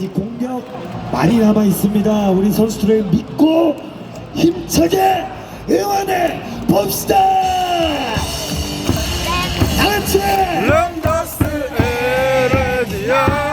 아직 공격 많이 남아 있습니다. 우리 선수들을 믿고 힘차게 응원해 봅시다. 다 같이! 런더스 에레디아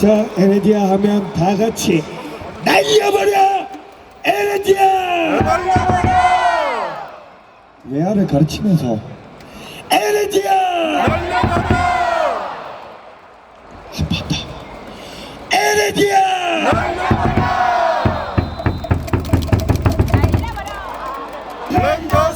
자 에레디아 하면 다 같이 날려버려! 에레디아 날려버려! 외아를 가르치면서 에레디아 날려버려! 한판더 에레디아 날려버려! 날려버려!